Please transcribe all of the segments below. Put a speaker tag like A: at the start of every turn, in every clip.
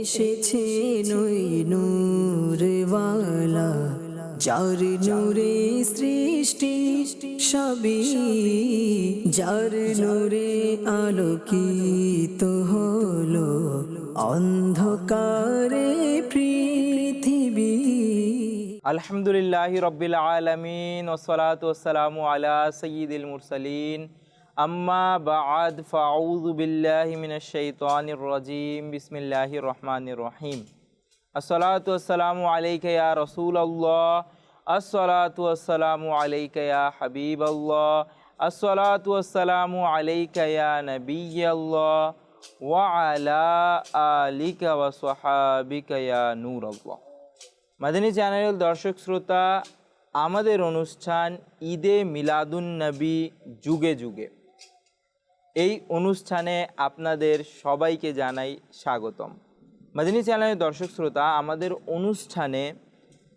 A: এসেছে নই নূরওয়ালা, যার নূরে সৃষ্টি সবই, যার নূরে আলোকিত হলো অন্ধকারে পৃথিবী।
B: আলহামদুলিল্লাহ রব্বিল আলমিন ওসলাত ওসালামু আলা সঈদুল মুরসালিন। আম্মা বাদ ফাউযু বিল্লাহি মিনাশ শাইতানির রাজিম, বিসমিল্লাহির রহমানির রহিম। আসসালাতু ওয়াসসালামু আলাইকা ইয়া রাসূলুল্লাহ, আসসালাতু ওয়াসসালামু আলাইকা ইয়া হাবিবাল্লাহ, আসসালাতু ওয়াসসালামু আলাইকা ইয়া নাবিয়াল্লাহ, ওয়া আলা আলিকা ওয়া সাহাবিকা ইয়া নূরাল্লাহ। মাদানী চ্যানেলের দর্শক শ্রোতা, আমাদের অনুষ্ঠান ঈদে মিলাদুন নবী যুগে যুগে। এই অনুষ্ঠানে আপনাদের সবাইকে জানাই স্বাগতম। মাদিনী চ্যানেলের দর্শক শ্রোতা, আমাদের অনুষ্ঠানে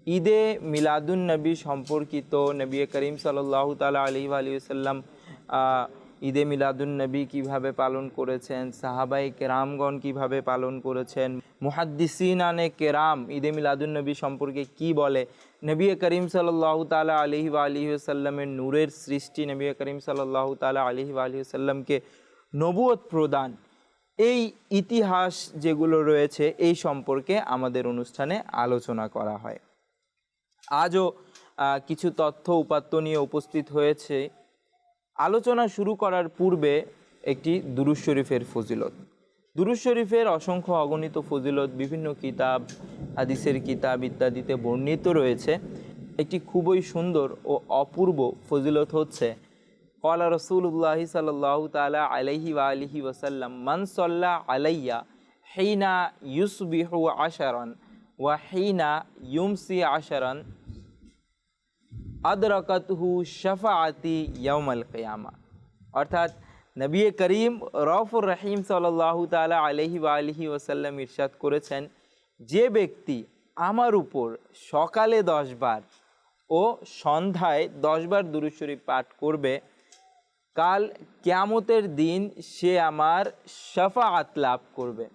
B: ঈদে মিলাদুন নবী সম্পর্কিত নবী করিম সাল্লাহ তালা আলি আলী সাল্লাম ঈদে মিলাদুন নবী কীভাবে পালন করেছেন সাহাবাই কেরামগণ কীভাবে পালন করেছেন মুহাদ্দিসিন আনে কেরাম ঈদে মিলাদুন নবী সম্পর্কে কি বলে, নবী করিম সাল্লাহ তালা আলহি আলী সাল্লামের নূরের সৃষ্টি নবী করিম সাল্লাহ তালা আলহি আলী সাল্লামকে নবুয়ত প্রদান। এই ইতিহাস যেগুলো রয়েছে, এই সম্পর্কে আমাদের অনুষ্ঠানে আলোচনা করা হয়। আজও কিছু তথ্য উপাত্ত নিয়ে উপস্থিত হয়েছে। আলোচনা শুরু করার পূর্বে একটি দুরুজ শরীফের ফজিলত। দুরুজ শরীফের অসংখ্য অগণিত ফজিলত, বিভিন্ন কিতাব, হাদিসের কিতাব ইত্যাদিতে বর্ণিত রয়েছে। একটি খুবই সুন্দর ও অপূর্ব ফজিলত হচ্ছে কলা রসুল্লাহ সাল্লাহ তালা আলাইহি ওয়া আলিহি ওসাল্লাম মান সল্লা আলাইয়া হেইনা ইউসবিহু আশারন ওয়া হেইনা ইউমসি আশারন আদরকাতহু শাফাআতি ইয়াউমাল কিয়ামা অর্থাৎ নবী করিম রফুর রহিম সাল্লাল্লাহু তাআলা আলাইহি ওয়া আলিহি ওয়াসাল্লাম ইরশাদ করেছেন, যে ব্যক্তি আমার উপর সকালে দশবার ও সন্ধ্যায় দশবার বার পাঠ করবে কাল কিয়ামতের দিন সে আমার শাফাআত লাভ করবে।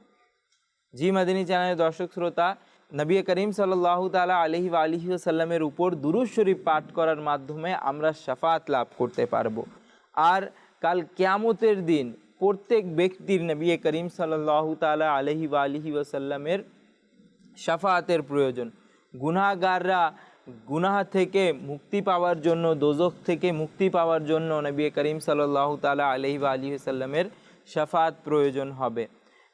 B: জি মাদিনী চ্যানেলের দর্শক শ্রোতা, নবী করিম সাল্লাহ তালা আলহি আলহি সাল্লামের উপর দুরুজ শরীফ পাঠ করার মাধ্যমে আমরা শাফাত লাভ করতে পারব। আর কাল কিয়ামতের দিন প্রত্যেক ব্যক্তির নবী করিম সাল্লাহ তালা আলহি আলহি ওসাল্লামের শাফাতের প্রয়োজন। গুনাহগাররা গুনাহ থেকে মুক্তি পাওয়ার জন্য দোজক থেকে মুক্তি পাওয়ার জন্য নবী করিম সাল্লাহ তালা আলহি বা আলী সাল্লামের শাফাত প্রয়োজন হবে।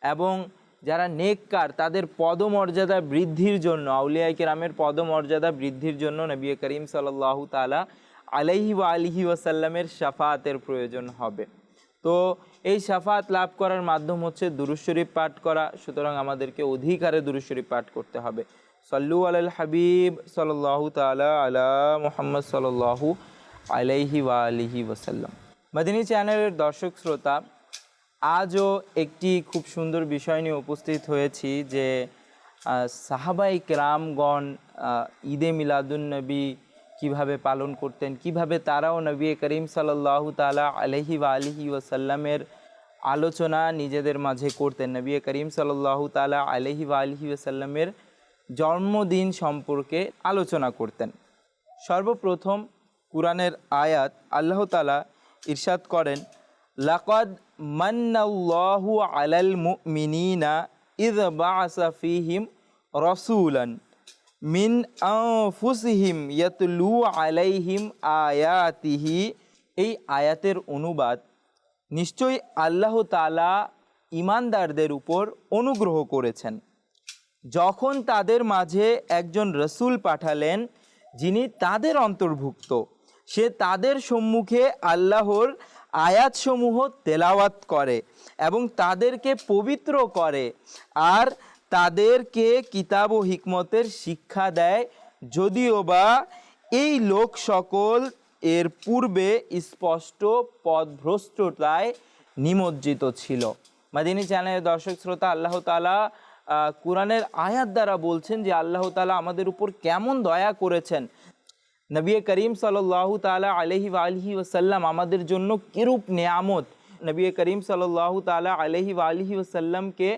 B: এবং যারা নেককার, তাদের পদমর্যাদা বৃদ্ধির জন্য আউলিয়াই কেরামের পদমর্যাদা বৃদ্ধির জন্য নবী করিম সাল্লাহ তালা আলহি আলহি ওয়াসাল্লামের শাফাতের প্রয়োজন হবে। তো এই শাফাত লাভ করার মাধ্যম হচ্ছে দুরুজ শরীফ পাঠ করা, সুতরাং আমাদেরকে অধিকারে দুরুজ শরীফ পাঠ করতে হবে। সল্লু আল হাবিব সাল্লাহ তালা আলা মোহাম্মদ সাল্লাহু আলাইহি আলিহি ওসাল্লাম মাদিনী চ্যানেলের দর্শক শ্রোতা আজও একটি খুব সুন্দর বিষয় নিয়ে উপস্থিত হয়েছি যে সাহাবাই কেরামগণ আহ, ঈদে মিলাদুন্নবী কীভাবে পালন করতেন কীভাবে তারাও নবী করিম সাল্লাহ তালা আলহি বা আলহি ওসাল্লামের আলোচনা নিজেদের মাঝে করতেন। নবী করিম সাল্লাহ তালা আলহি বা আলহি ওসাল্লামের জন্মদিন সম্পর্কে আলোচনা করতেন। সর্বপ্রথম কুরআনের আয়াত আল্লাহ তালা ইরশাদ করেন, লাকাদ মান্নাল্লাহু আলাল মুমিনিনা ইদ বাআসা ফীহিম রাসূলান মিন আনফুসিহিম ইয়াতলু আলাইহিম আয়াতিহি। এই আয়াতের অনুবাদ নিশ্চয়ই আল্লাহ তাআলা ইমানদারদের উপর অনুগ্রহ করেছেন। যখন তাদের মাঝে একজন রসুল পাঠালেন, যিনি তাদের অন্তর্ভুক্ত, সে তাদের সম্মুখে আল্লাহর আয়াতসমূহ তেলাওয়াত করে এবং তাদেরকে পবিত্র করে আর তাদেরকে কিতাব ও হিকমতের শিক্ষা দেয়, যদিও বা এই লোক সকল এর পূর্বে স্পষ্ট পদভ্রষ্টতায় নিমজ্জিত ছিল। মাদিনী চ্যানেলের দর্শক শ্রোতা, আল্লাহ তালা কোরআনের আয়াত দ্বারা বলছেন যে আল্লাহ তালা আমাদের উপর কেমন দয়া করেছেন। নবী করিম সাল্লাহ তালা আলহি আলহি ওসাল্লাম আমাদের জন্য কিরূপ নিয়ামত? নবী করিম সাল্লাহ তালা আলহি আলহি ওসাল্লামকে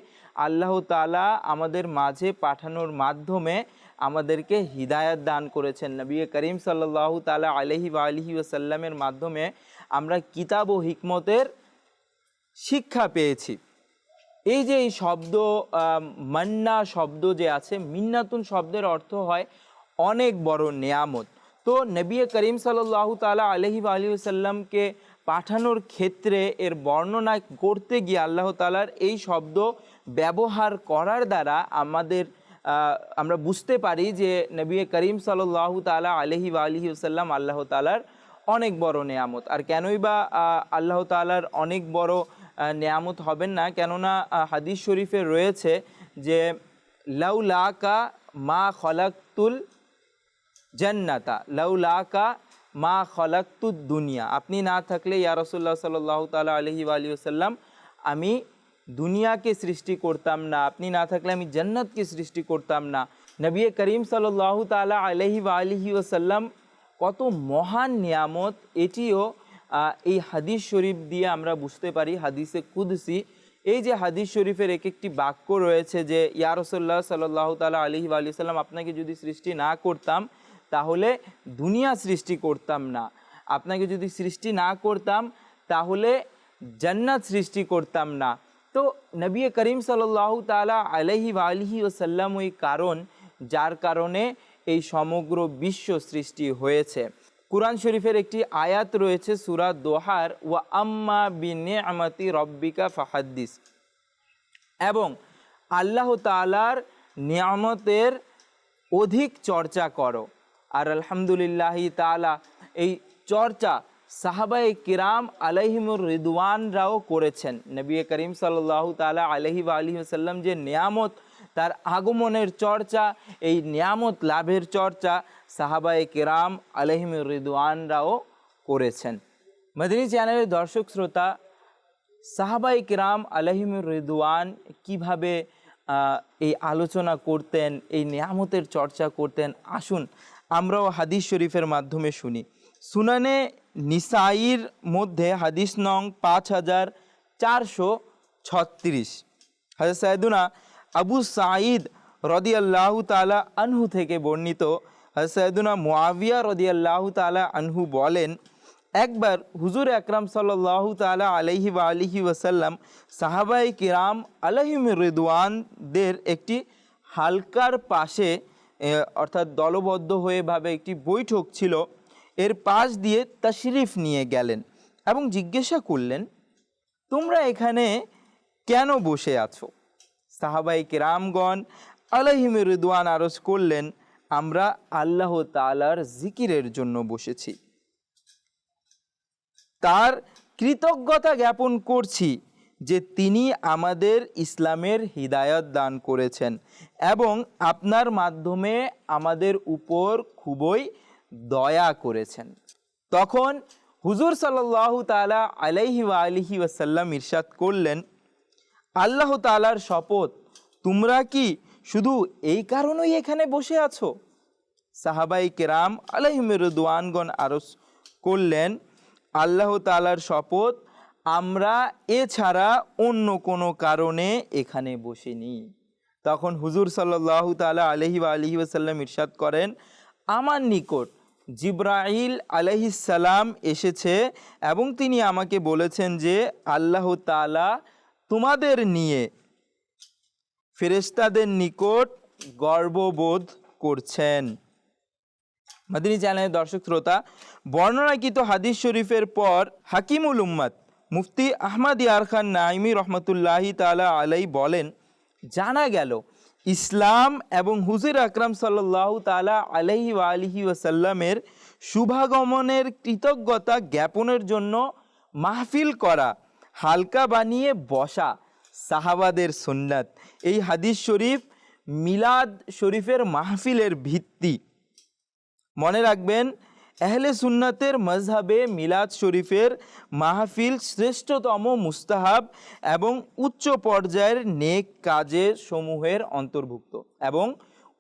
B: আল্লাহ তালা আমাদের মাঝে পাঠানোর মাধ্যমে আমাদেরকে হিদায়াত দান করেছেন। নবী করিম সাল্লাহ তালা আলহি আলহি ওসাল্লামের মাধ্যমে আমরা কিতাব ও হিকমতের শিক্ষা পেয়েছি। এই যে এই শব্দ মান্না শব্দ যে আছে, মিন্নাতুন শব্দের অর্থ হয় অনেক বড় নেয়ামত। তো নবী করিম সাল্লাহ তালা আলহি আলী সাল্লামকে পাঠানোর ক্ষেত্রে এর বর্ণনা করতে গিয়ে আল্লাহ তালার এই শব্দ ব্যবহার করার দ্বারা আমাদের আমরা বুঝতে পারি যে নবী করিম সাল্লাহ তালা আলহি আলহি সাল্লাম আল্লাহ তালার অনেক বড় নেয়ামত। আর কেনই বা আল্লাহ তালার অনেক বড় নেয়ামত হবেন না। কেননা হাদিস শরীফে রয়েছে যে, লাউলাকা মা খলাকুল জান্নাতা, লাউলাকা মা খলাক্তুদ দুনিয়া। আপনি না থাকলে, ইয়া রসুল্লাহ সাল্লাহ তালা আলহি আলী আমি দুনিয়াকে সৃষ্টি করতাম না। আপনি না থাকলে, আমি জান্নাতকে সৃষ্টি করতাম না। নবী করিম সাল্লাহ তালা আলহি আলিহি ওসাল্লাম কত মহান নিয়ামত, এটিও এই হাদিস শরীফ দিয়ে আমরা বুঝতে পারি হাদিসে কুদসি। এই যে হাদিস শরীফের এক একটি বাক্য রয়েছে যে, ইয়া রসল্লাহ সাল্লাহ তালা আলহি আলি সাল্লাম, আপনাকে যদি সৃষ্টি না করতাম, তাহলে দুনিয়া সৃষ্টি করতাম না। আপনাকে যদি সৃষ্টি না করতাম, তাহলে জান্নাত সৃষ্টি করতাম না। তো নবী করিম সাল্লাহ তালা আলহি আলহি ওসাল্লাম ওই কারণ, যার কারণে এই সমগ্র বিশ্ব সৃষ্টি হয়েছে। কোরআন শরীফের একটি আয়াত রয়েছে, সুরা দোহার, ওয়া আম্মা বিনে আমাতি রব্বিকা ফাহাদ্দিস। এবং আল্লাহ তালার নিয়ামতের অধিক চর্চা করো। আর আলহামদুলিল্লাহ তালা এই চর্চা সাহাবাই কিরাম আলহিমুর রিদওয়ানরাও করেছেন। নবী করিম সাল্লাহ তালা আলহি বা আলহি সাল্লাম যে নিয়ামত তার আগমনের চর্চা, এই নিয়ামত লাভের চর্চা সাহাবাই কিরাম আলহিমুর রিদওয়ানরাও করেছেন। মদিনী চ্যানেলের দর্শক শ্রোতা সাহাবাই কিরাম আলহিমুর রিদওয়ান কীভাবে এই আলোচনা করতেন, এই নিয়ামতের চর্চা করতেন, আসুন আমরাও হাদিস শরীফের মাধ্যমে শুনি। সুনানে নিসাইর মধ্যে হাদিস নং পাঁচ হাজার চারশো ছত্রিশ। হাজার সাইদুনা আবু সাঈদ রদি আল্লাহ তালা আনহু থেকে বর্ণিত। সাইদুনা মুআবিয়া রদি আল্লাহ তালা আনহু বলেন, একবার হুজুর আকরাম সাল্লাহ তালা আলহি বা আলিহি ওয়াসাল্লাম সাহাবাই কিরাম আলহিম রিদওয়ানদের একটি হালকার পাশে অর্থাৎ দলবদ্ধ হয়ে ভাবে একটি বৈঠক ছিল। এর পাশ দিয়ে তাশরিফ নিয়ে গেলেন এবং জিজ্ঞাসা করলেন, তোমরা এখানে কেন বসে আছো? সাহাবাই কিরামগণ আলহিম রিদওয়ান আরজ করলেন, আমরা আল্লাহ তালার জিকিরের জন্য বসেছি। তার কৃতজ্ঞতা জ্ঞাপন করছি যে তিনি আমাদের ইসলামের হিদায়ত দান করেছেন এবং আপনার মাধ্যমে আমাদের উপর খুবই দয়া করেছেন। তখন হুজুর সাল্লাহ তালা আলাইহি আলিহি ওয়াসাল্লাম ইরশাদ করলেন আল্লাহ তালার শপথ। তোমরা কি শুধু এই কারণেই এখানে বসে আছো? সাহাবাই কেরাম আলহিমরুদ্ওয়ানগণ আরস করলেন, আল্লাহ তালার শপথ আমরা এছাড়া অন্য কোনো কারণে এখানে বসিনি। তখন হুজুর সাল্লাহ তালা আলহি আলহি ওসাল্লাম ইরশাদ করেন, আমার নিকট জিব্রাইল আলহিসাল্লাম এসেছে এবং তিনি আমাকে বলেছেন যে আল্লাহ তালা তোমাদের নিয়ে ফেরেশতাদের নিকট গর্ববোধ করছেন। মাদিনী চ্যানেলের দর্শক শ্রোতা, বর্ণনাকৃত হাদিস শরীফের পর হাকিমুল উম্মাদ মুফতি আহমদ ইয়ার খান নাইমি রহমতুল্লাহি তালা আলাই বলেন, জানা গেল ইসলাম এবং হুজুর আকরাম সাল্লাহ তালা আলাইহি আলিহি ওয়াসাল্লামের শুভাগমনের কৃতজ্ঞতা জ্ঞাপনের জন্য মাহফিল করা হালকা বানিয়ে বসা সাহাবাদের সুন্নাত। এই হাদিস শরীফ মিলাদ শরীফের মাহফিলের ভিত্তি। মনে রাখবেন, আহলে সুন্নাতের মজহাবে মিলাদ শরীফের মাহফিল শ্রেষ্ঠতম মুস্তাহাব এবং উচ্চ পর্যায়ের নেক কাজের সমূহের অন্তর্ভুক্ত এবং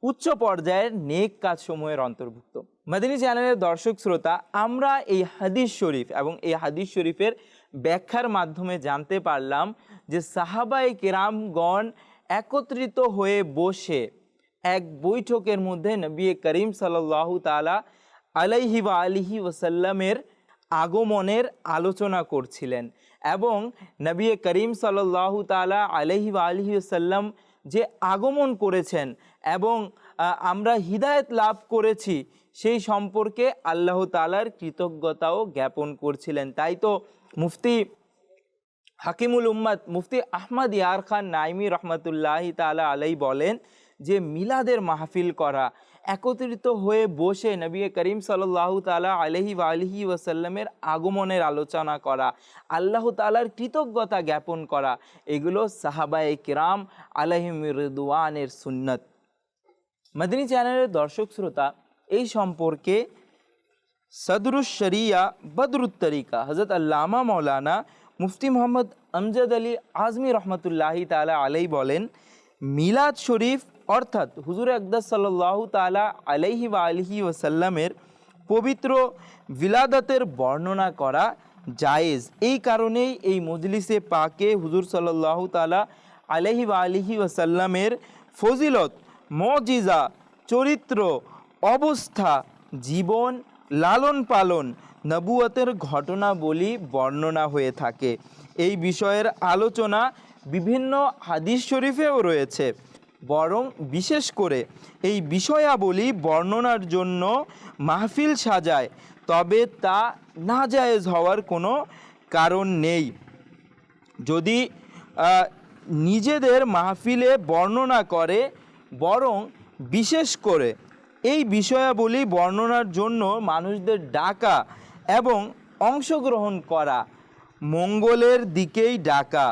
B: উচ্চ পর্যায়ের নেক কাজ সমূহের অন্তর্ভুক্ত। মাদিনী চ্যানেলের দর্শক শ্রোতা, আমরা এই হাদিস শরীফ এবং এই হাদিস শরীফের ব্যাখ্যার মাধ্যমে জানতে পারলাম যে সাহাবাই কেরামগণ একত্রিত হয়ে বসে এক বৈঠকের মধ্যে নবী করিম সাল্লাল্লাহু তাআলা আলাইহি বা আলিহি ওসাল্লামের আগমনের আলোচনা করছিলেন এবং নবী করিম সাল্লাল্লাহু তাআলা আলাইহি বা আলিহি ওসাল্লাম যে আগমন করেছেন এবং আমরা হিদায়ত লাভ করেছি সেই সম্পর্কে আল্লাহ তালার কৃতজ্ঞতাও জ্ঞাপন করছিলেন। তাই তো মুফতি হাকিমুল উম্মাদ মুফতি আহমদ ইয়ার খান নাইমি রহমতুল্লাহি তালা আলাই বলেন যে মিলাদের মাহফিল করা, একত্রিত হয়ে বসে নবী করিম সাল্লাল্লাহু তালা আলহি আলহি ওয়াসাল্লামের আগমনের আলোচনা করা, আল্লাহ তালার কৃতজ্ঞতা জ্ঞাপন করা, এগুলো সাহাবায়ে কিরাম আলহিম রিদওয়ানের সুন্নত। মদিনী চ্যানেলের দর্শক শ্রোতা, এই সম্পর্কে শরিয়া বদরুত্তরিকা হজরত আল্লামা মৌলানা মুফতি মোহাম্মদ আমজাদ আলী আজমি রহমতুল্লাহি তালা আলাই বলেন, মিলাদ শরীফ অর্থাৎ হুজুর আকদাস সাল্লাহ তালা আলাইহি বা আলহি ওসাল্লামের পবিত্র বিলাদতের বর্ণনা করা জায়েজ। এই কারণেই এই মজলিসে পাকে হুজুর সাল্লাহ তালা আলহি বা আলিহি ওসাল্লামের ফজিলত, মজিজা, চরিত্র, অবস্থা, জীবন লালন পালন নবুয়তের ঘটনাবলী বর্ণনা হয়ে থাকে। এই বিষয়ের আলোচনা বিভিন্ন হাদিস শরীফেও রয়েছে। বরং বিশেষ করে এই বিষয়াবলী বর্ণনার জন্য মাহফিল সাজায়, তবে তা নাজায়েজ হওয়ার কোনো কারণ নেই। যদি নিজেদের মাহফিলে বর্ণনা করে, বরং বিশেষ করে এই বিষয়াবলী বর্ণনার জন্য মানুষদের ডাকা এবং অংশগ্রহণ করা মঙ্গলের দিকেই ডাকা।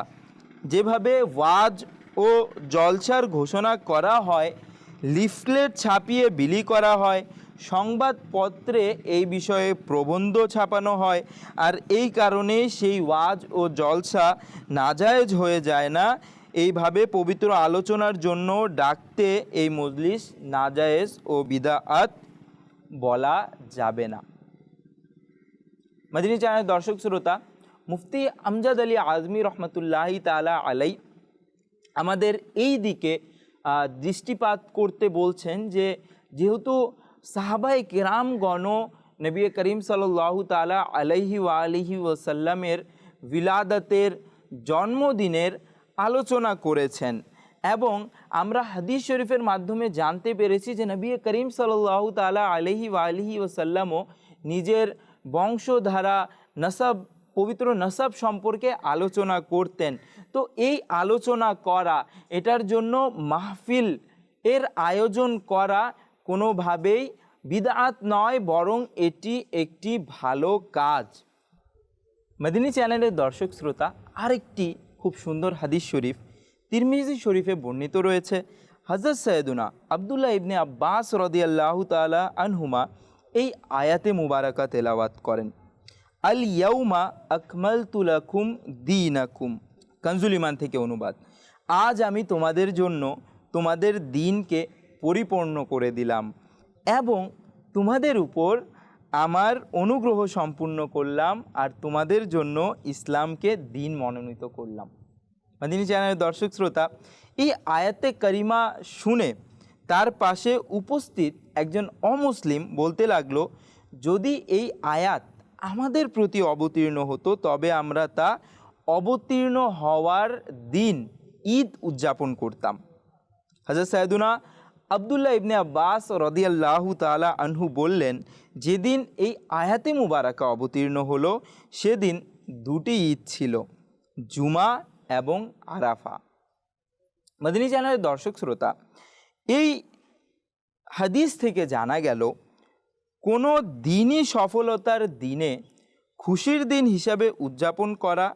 B: যেভাবে ওয়াজ ও জলসার ঘোষণা করা হয়, লিফলেট ছাপিয়ে বিলি করা হয়, সংবাদপত্রে এই বিষয়ে প্রবন্ধ ছাপানো হয়, আর এই কারণে সেই ওয়াজ ও জলসা নাজায়জ হয়ে যায় না। এইভাবে পবিত্র আলোচনার জন্য ডাকতে এই মজলিস নাজায়েজ ও বিদাআত বলা যাবে না। মদিনী চ্যানেল দর্শক শ্রোতা, মুফতি আমজাদ আলী আজমি রহমতুল্লাহি তালা আলাই আমাদের এই দিকে দৃষ্টিপাত করতে বলছেন যে, যেহেতু সাহাবাই কেরামগণ নবী করিম সাল্লাহ তালা আলাইহি আলিহি ওসাল্লামের বিলাদতের জন্মদিনের আলোচনা করেছেন এবং আমরা হাদিস শরীফের মাধ্যমে জানতে পেরেছি যে নবী করিম সাল্লাহ তালা আলহি আলহি ওসাল্লামও নিজের বংশধারা নসব, পবিত্র নসব সম্পর্কে আলোচনা করতেন। তো এই আলোচনা করা, এটার জন্য মাহফিল এর আয়োজন করা কোনোভাবেই বিদআত নয়, বরং এটি একটি ভালো কাজ। মদিনী চ্যানেলের দর্শক শ্রোতা, আরেকটি খুব সুন্দর হাদিস শরীফ। তিরমিজি শরীফে বর্ণিত রয়েছে হজরত সৈয়দুনা আবদুল্লাহ ইবনে আব্বাস রদিয়াল্লাহ তালা আনহুমা এই আয়াতে মুবারাকা তেলাওয়াত করেন, আল ইয়াউমা আকমাল তুলাকুম দিনাকুম। কনজুল ইমান থেকে অনুবাদ, আজ আমি তোমাদের জন্য তোমাদের দিনকে পরিপূর্ণ করে দিলাম এবং তোমাদের উপর আমার অনুগ্রহ সম্পূর্ণ করলাম আর তোমাদের জন্য ইসলামকে দিন মনোনীত করলাম। মাদিনী চ্যানেলের দর্শক শ্রোতা, এই আয়াতে করিমা শুনে তার পাশে উপস্থিত একজন অমুসলিম বলতে লাগল, যদি এই আয়াত আমাদের প্রতি অবতীর্ণ হতো, তবে আমরা তা অবতীর্ণ হওয়ার দিন ঈদ উদযাপন করতাম। হাজার সাইদুনা আবদুল্লাহ ইবনে আব্বাস রদিয়াল্লাহু তালা আনহু বললেন, যেদিন এই আয়াতে মুবারাকা অবতীর্ণ হলো, সেদিন দুটি ঈদ ছিল, জুমা এবং আরাফা। মদিনী চ্যানেলের দর্শক শ্রোতা, এই হাদিস থেকে জানা গেল, কোনো দিনই সফলতার দিনে খুশির দিন হিসাবে উদযাপন করা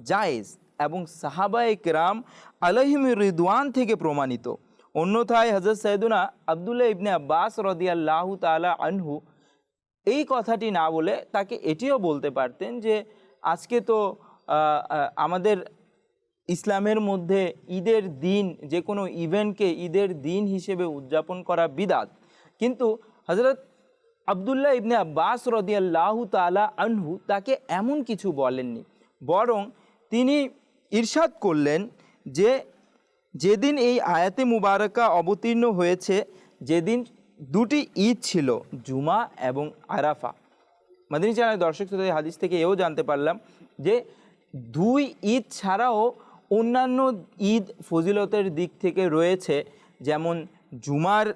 B: জায়েজ এবং সাহাবায়ে কেরাম আলহিম রিদওয়ান থেকে প্রমাণিত। অন্যথায় হজরত সৈদুনা আবদুল্লাহ ইবনে আব্বাস রদিয়াল্লাহু তালা আনহু এই কথাটি না বলে তাকে এটিও বলতে পারতেন যে আজকে তো আমাদের ইসলামের মধ্যে ঈদের দিন যে কোনো ইভেন্টকে ঈদের দিন হিসেবে উদযাপন করা বিদাত। কিন্তু হজরত আবদুল্লাহ ইবনে আব্বাস রদিয়াল্লাহু তালা আনহু তাকে এমন কিছু বলেননি। বরং তিনি ইরশাদ করলেন যে যেদিন এই আয়াতে মুবারকা অবতীর্ণ হয়েছে, যেদিন দুটি ঈদ ছিল, জুমা এবং আরাফা। মাদিনী চ্যানেল দর্শক শ্রোতা হাদিস থেকে এও জানতে পারলাম যে দুই ঈদ ছাড়াও অন্যান্য ঈদ ফজিলতের দিক থেকে রয়েছে, যেমন জুমার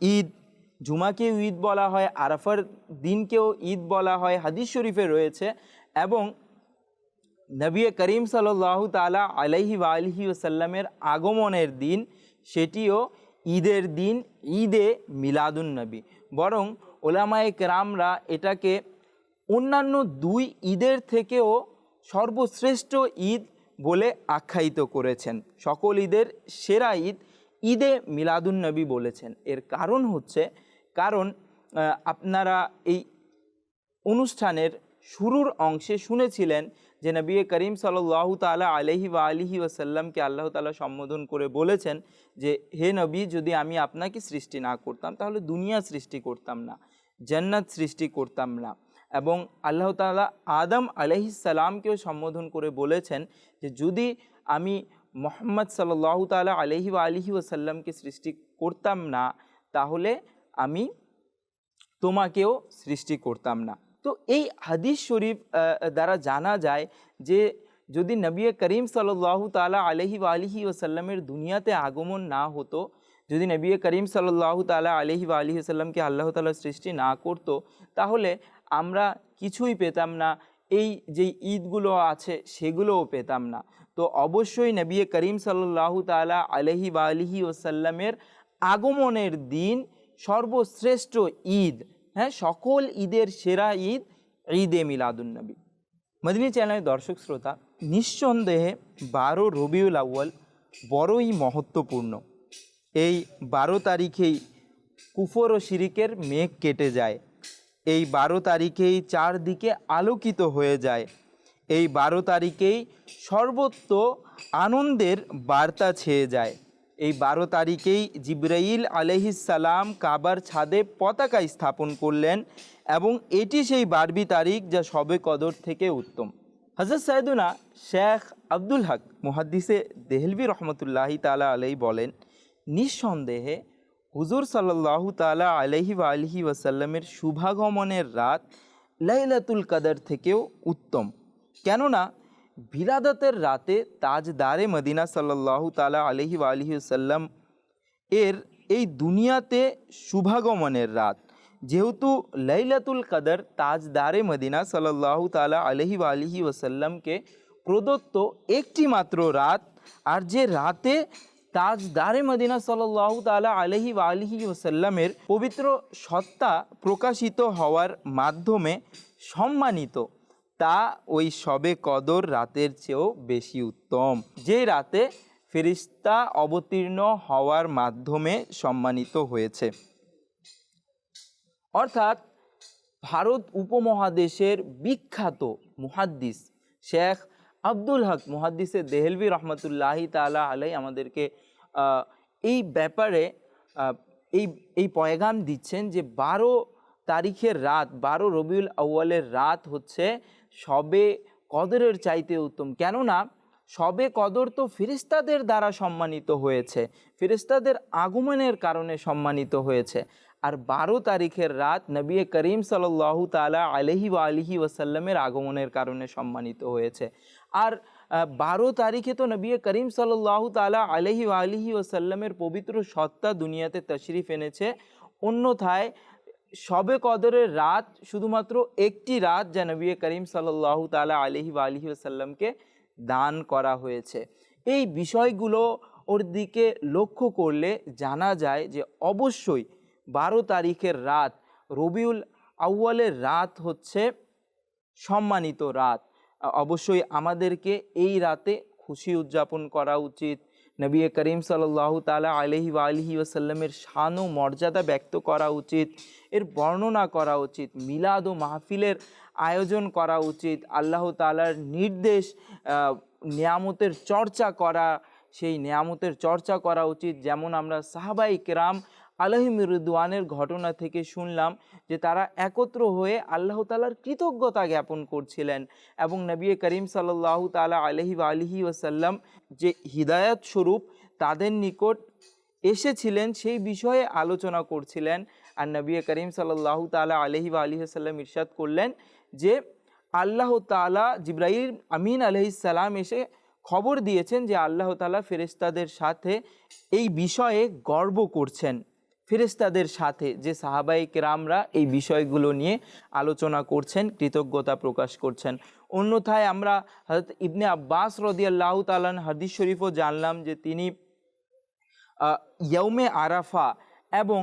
B: ঈদ, জুমাকেও ঈদ বলা হয়, আরাফার দিনকেও ঈদ বলা হয়, হাদিস শরীফে রয়েছে এবং নবী করিম সাল্লাহ তালা আলাইহি আলহি ওসাল্লামের আগমনের দিন, সেটিও ঈদের দিন, ঈদে মিলাদুন নবী। বরং ওলামায়ে কেরামরা এটাকে অন্যান্য দুই ঈদের থেকেও সর্বশ্রেষ্ঠ ঈদ বলে আখ্যায়িত করেছেন। সকল ঈদের সেরা ঈদ ঈদে মিলাদুন নবী বলেছেন। এর কারণ হচ্ছে, কারণ আপনারা এই অনুষ্ঠানের শুরুর অংশে শুনেছিলেন যে নবী করিম সাল্লাহ তালা আলহি বা আলিহি ওসাল্লামকে আল্লাহ তালা সম্বোধন করে বলেছেন যে, হে নবী, যদি আমি আপনাকে সৃষ্টি না করতাম, তাহলে দুনিয়া সৃষ্টি করতাম না, জান্নাত সৃষ্টি করতাম না। এবং আল্লাহ তালা আদম আলহি সালামকেও সম্বোধন করে বলেছেন যে, যদি আমি মোহাম্মদ সাল্লাহ তালা আলহি বা আলিহি ওসাল্লামকে সৃষ্টি করতাম না, তাহলে আমি তোমাকেও সৃষ্টি করতাম না। তো এই হাদিস শরীফ দ্বারা জানা যায় যে যদি নবী করিম সাল্লাহ তালা আলহি আলিহি ওসাল্লামের দুনিয়াতে আগমন না হতো, যদি নবী করিম সাল্লাহ তালা আলহি আলিহি ওসাল্লামকে আল্লাহ তালা সৃষ্টি না করতো, তাহলে আমরা কিছুই পেতাম না। এই যে ঈদগুলো আছে, সেগুলোও পেতাম না। তো অবশ্যই নবী করিম সাল্লাহ তালা আলহি আলিহি ওসাল্লামের আগমনের দিন সর্বশ্রেষ্ঠ ঈদ। হ্যাঁ সকল ঈদের সেরা ঈদ ঈদে মিলাদুন্নবী মদিনী চ্যানেলের দর্শক শ্রোতা, নিঃসন্দেহে বারো রবিউল আউ্য়াল বড়ই মহত্বপূর্ণ। এই বারো তারিখেই কুফর ও শিরিকের মেঘ কেটে যায়। এই বারো তারিখেই চারদিকে আলোকিত হয়ে যায়। এই বারো তারিখেই সর্বত্র আনন্দের বার্তা ছেয়ে যায়। এই বারো তারিখেই জিব্রাইল আলহিসাল্লাম কাবার ছাদে পতাকা স্থাপন করলেন এবং এটি সেই বারবি তারিখ যা সবে কদর থেকে উত্তম। হজরত সাইদুনা শেখ আব্দুল হক মুহাদ্দিসে দেহলভি রহমতুল্লাহি তালা আলাই বলেন, নিঃসন্দেহে হুজুর সাল্লাহ তালা আলহি আলহি ওয়াসাল্লামের শুভাগমনের রাত লাইলাতুল কাদার থেকেও উত্তম। কেননা বিলাদতের রাতে তাজদারে মদিনা সাল্লাহ তালা আলহি আলহি সাল্লাম এর এই দুনিয়াতে শুভাগমনের রাত। যেহেতু লাইলাতুল কাদর তাজদারে মদিনা সাল্লাহ তালা আলহি আলহি ওসাল্লামকে প্রদত্ত একটি মাত্র রাত, আর যে রাতে তাজদারে মদিনা সাল্লাহ তালা আলহি আলহি ওসাল্লামের পবিত্র সত্তা প্রকাশিত হওয়ার মাধ্যমে সম্মানিত তা ওই সবে কদর রাতের চেয়েও বেশি উত্তম। যে রাতে ফেরিস্তা অবতীর্ণ হওয়ার মাধ্যমে সম্মানিত হয়েছে। অর্থাৎ ভারত উপমহাদেশের বিখ্যাত মুহাদ্দিস শেখ আব্দুল হক, মুহাদ্দিসে দেহেলভি রহমতুল্লাহি তালা আলাই আমাদেরকে এই ব্যাপারে এই এই পয়গাম দিচ্ছেন যে বারো তারিখের রাত, বারো রবিউল আউ্য়ালের রাত হচ্ছে সবে কদরের চাইতে উত্তম। কেননা, সবে কদর তো ফেরিস্তাদের দ্বারা সম্মানিত হয়েছে ফেরিস্তাদের আগমনের কারণে সম্মানিত হয়েছে। আর বারো তারিখের রাত নবী করিম সাল্লাহ তালা আলহি বা আলহি ওসাল্লামের আগমনের কারণে সম্মানিত হয়েছে। আর বারো তারিখে তো নবী করিম সাল্লাহ তালা আলহি আলহি ওসাল্লামের পবিত্র সত্তা দুনিয়াতে তশরিফ এনেছে। অন্যথায় সবে কদরের রাত শুধুমাত্র একটি রাত যা নবী করিম সাল্লাহ তালা আলহি বা আলহি ওসাল্লামকে দান করা হয়েছে। এই বিষয়গুলো ওর দিকে লক্ষ্য করলে জানা যায় যে অবশ্যই বারো তারিখের রাত, রবিউল আউ্য়ালের রাত হচ্ছে সম্মানিত রাত। অবশ্যই আমাদেরকে এই রাতে খুশি উদযাপন করা উচিত নবী করিম সাল্লাহ তালা আলহি আলহি ওসাল্লামের শান ও মর্যাদা ব্যক্ত করা উচিত, এর বর্ণনা করা উচিত, মিলাদ ও মাহফিলের আয়োজন করা উচিত, আল্লাহ তালার নির্দেশ নিয়ামতের চর্চা করা, সেই নিয়ামতের চর্চা করা উচিত। যেমন আমরা সাহাবাই কেরাম আলহিমরুদ্ওয়ানের ঘটনা থেকে শুনলাম যে তারা একত্র হয়ে আল্লাহ তালার কৃতজ্ঞতা জ্ঞাপন করছিলেন এবং নবী করিম সাল্লাহ তালা আলহি আলহি ওসাল্লাম যে হিদায়ত স্বরূপ তাদের নিকট এসেছিলেন সেই বিষয়ে আলোচনা করছিলেন আর নবী করিম সাল্লাহ তালা আলহি আলী সাল্লাম ইরশাদ করলেন যে আল্লাহ তালা জিব্রাহিম আমিন আলহিসাল্লাম এসে খবর দিয়েছেন যে আল্লাহ তালা ফেরেস্তাদের সাথে এই বিষয়ে গর্ব করছেন। ফেরেস্তাদের সাথে যে সাহাবাই কেরামরা এই বিষয়গুলো নিয়ে আলোচনা করছেন, কৃতজ্ঞতা প্রকাশ করছেন। অন্যথায় আমরা হজরত ইবনে আব্বাস রদিয়াল্লাহ তালান হাদিস শরীফও জানলাম যে তিনি ইয়ৌমে আরাফা এবং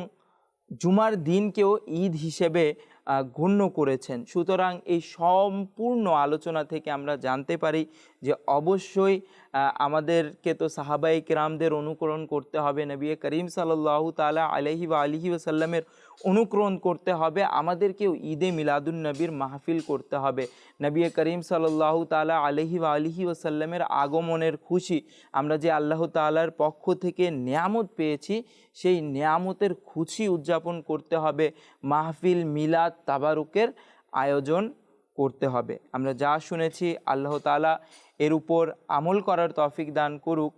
B: জুমার দিনকেও ঈদ হিসেবে গণ্য করেছেন। সুতরাং এই সম্পূর্ণ আলোচনা থেকে আমরা জানতে পারি যে অবশ্যই আমাদেরকে তো সাহাবাই কিরামদের অনুকরণ করতে হবে। নবী করিম সাল্লাহ তালা আলহি বা আলহি ওসাল্লামের অনুকরণ করতে হবে। আমাদেরকেও ঈদে মিলাদুন নবীর মাহফিল করতে হবে। নবী করিম সাল্লাহ তালা আলহি বা আলহি ওসাল্লামের আগমনের খুশি আমরা যে আল্লাহ তালার পক্ষ থেকে নিয়ামত পেয়েছি, সেই নিয়ামতের খুশি উদযাপন করতে হবে। মাহফিল মিলাদ তাবারুকের আয়োজন করতে হবে। আমরা যা শুনেছি, আল্লাহ তালা এর উপর আমল করার তফিক দান করুক।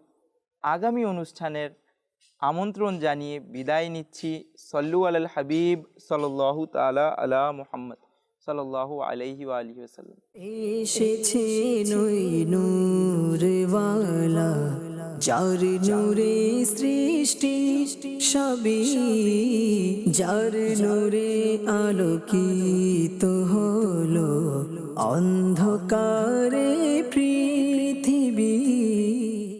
B: আগামী অনুষ্ঠানের আমন্ত্রণ জানিয়ে বিদায় নিচ্ছি। সল্লু আল হাবিব সাল্লাহ তালা আলা মুহাম্মদ সাল্লাহ আলহি আলহি ওসাল্লাম
A: এসেছে যার নূরে সৃষ্টি সবই যার নূরে আলোকিত হলো অন্ধকারে প্রিয়